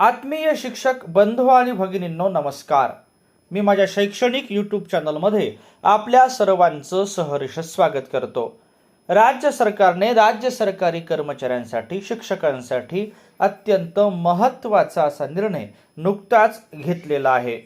आत्मीय शिक्षक बंधू आणि भगिनींनो नमस्कार. मी माझ्या शैक्षणिक यूट्यूब चॅनलमध्ये आपल्या सर्वांचं सहर्ष स्वागत करतो. राज्य सरकारने राज्य सरकारी कर्मचाऱ्यांसाठी शिक्षकांसाठी अत्यंत महत्त्वाचा असा निर्णय नुकताच घेतलेला आहे.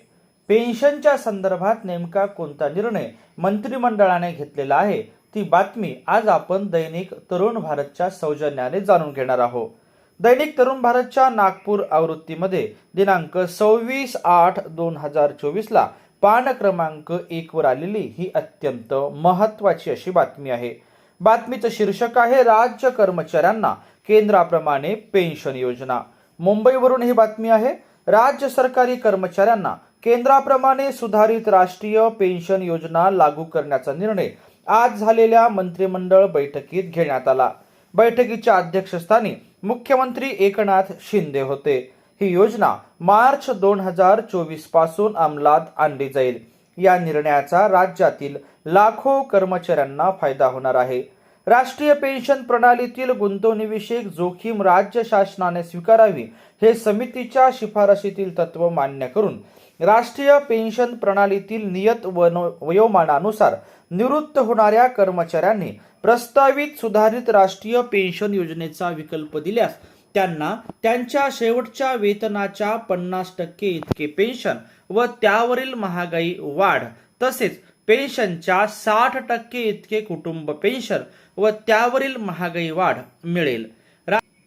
पेन्शनच्या संदर्भात नेमका कोणता निर्णय मंत्रिमंडळाने घेतलेला आहे ती बातमी आज आपण दैनिक तरुण भारतच्या सौजन्याने जाणून घेणार आहोत. दैनिक तरुण भारतच्या नागपूर आवृत्तीमध्ये दिनांक सव्वीस आठ दोन हजार चोवीसला पान क्रमांक एक वर आलेली ही अत्यंत महत्वाची अशी बातमी आहे. बातमीचं शीर्षक आहे राज्य कर्मचाऱ्यांना केंद्राप्रमाणे पेन्शन योजना. मुंबईवरून ही बातमी आहे राज्य सरकारी कर्मचाऱ्यांना केंद्राप्रमाणे सुधारित राष्ट्रीय पेन्शन योजना लागू करण्याचा निर्णय आज झालेल्या मंत्रिमंडळ बैठकीत घेण्यात आला. बैठकीच्या अध्यक्षस्थानी मुख्यमंत्री एकनाथ शिंदे होते. ही योजना मार्च दोन हजार चोवीसपासून अंमलात आणली जाईल. या निर्णयाचा राज्यातील लाखो कर्मचाऱ्यांना फायदा होणार आहे. राष्ट्रीय पेन्शन प्रणालीतील गुंतवणुकीविषयक जोखीम राज्य शासनाने स्वीकारावी हे समितीच्या शिफारशीतील तत्व मान्य करून राष्ट्रीय पेन्शन प्रणालीतील नियत वयोमानानुसार निवृत्त होणाऱ्या कर्मचाऱ्यांनी प्रस्तावित सुधारित राष्ट्रीय पेन्शन योजनेचा विकल्प दिल्यास त्यांना त्यांच्या शेवटच्या वेतनाच्या पन्नास टक्के इतके पेन्शन व त्यावरील महागाई वाढ तसेच पेन्शनच्या साठ टक्के इतके कुटुंब पेन्शन व त्यावरील महागाई वाढ मिळेल.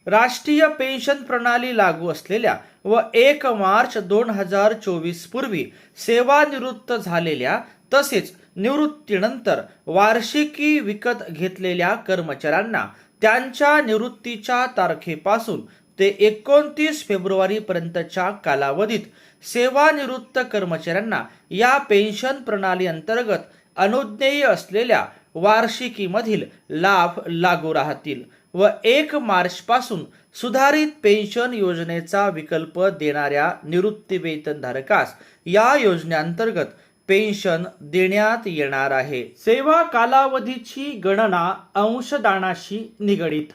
राष्ट्रीय पेन्शन प्रणाली लागू असलेल्या व एक मार्च दोन हजार चोवीस पूर्वी सेवानिवृत्त झालेल्या तसेच निवृत्तीनंतर वार्षिकी विकत घेतलेल्या कर्मचाऱ्यांना त्यांच्या निवृत्तीच्या तारखेपासून ते एकोणतीस फेब्रुवारीपर्यंतच्या कालावधीत सेवानिवृत्त कर्मचाऱ्यांना या पेन्शन प्रणाली अंतर्गत अनुज्ञेय असलेल्या वार्षिकीमधील लाभ लागू राहतील व एक मार्च पासून सुधारित पेन्शन योजनेचा विकल्प देणाऱ्या निवृत्तीवेतनधारकास या योजनेअंतर्गत पेन्शन देण्यात येणार आहे. सेवा कालावधीची गणना अंशदानाशी निगडीत.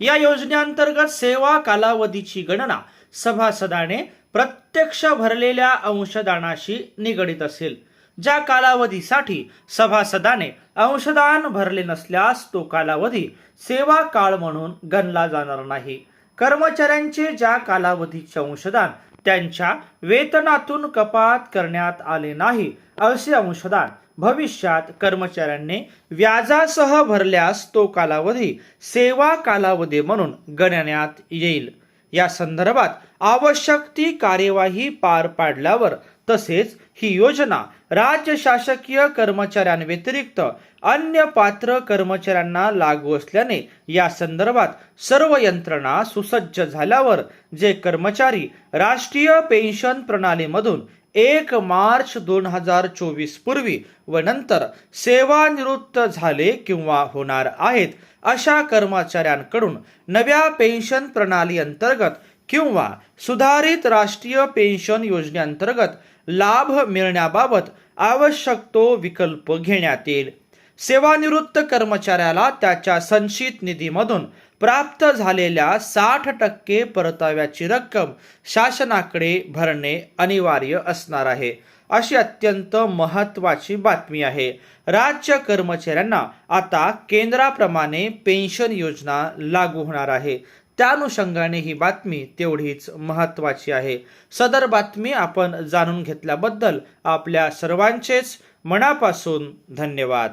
या योजनेअंतर्गत सेवा कालावधीची गणना सभासदाने प्रत्यक्ष भरलेल्या अंशदानाशी निगडीत असेल. ज्या कालावधीसाठी सभासदाने अंशदान भरले नसल्यास तो कालावधी सेवा काळ म्हणून गणला जाणार नाही. कर्मचाऱ्यांचे ज्या कालावधीचे अंशदान त्यांच्या वेतनातून कपात करण्यात आले नाही. असे अंशदान भविष्यात कर्मचाऱ्यांनी व्याजासह भरल्यास तो कालावधी सेवा कालावधी म्हणून गणण्यात येईल. या संदर्भात आवश्यक ती कार्यवाही पार पाडल्यावर तसेच ही योजना राज्य शासकीय कर्मचाऱ्यांव्यतिरिक्त अन्य पात्र कर्मचाऱ्यांना लागू असल्याने या संदर्भात सर्व यंत्रणा सुसज्ज झाल्यावर जे कर्मचारी राष्ट्रीय पेन्शन प्रणालीमधून एक मार्च दोन हजार चोवीस पूर्वी व नंतर सेवानिवृत्त झाले किंवा होणार आहेत अशा कर्मचाऱ्यांकडून नव्या पेन्शन प्रणाली अंतर्गत किंवा सुधारित राष्ट्रीय पेन्शन योजनेअंतर्गत लाभ मिळण्याबाबत आवश्यक तो विकल्प घेण्यात येईल. सेवानिवृत्त कर्मचाऱ्याला त्याच्या संचित निधीमधून प्राप्त झालेल्या साठ टक्के परताव्याची रक्कम शासनाकडे भरणे अनिवार्य असणार आहे. अशी अत्यंत महत्वाची बातमी आहे. राज्य कर्मचाऱ्यांना आता केंद्राप्रमाणे पेन्शन योजना लागू होणार आहे. त्या अनुषंगाने ही बातमी तेवढीच महत्वाची आहे. सदर बातमी आपण जाणून घेतल्याबद्दल आपल्या सर्वांचेच मनापासून धन्यवाद.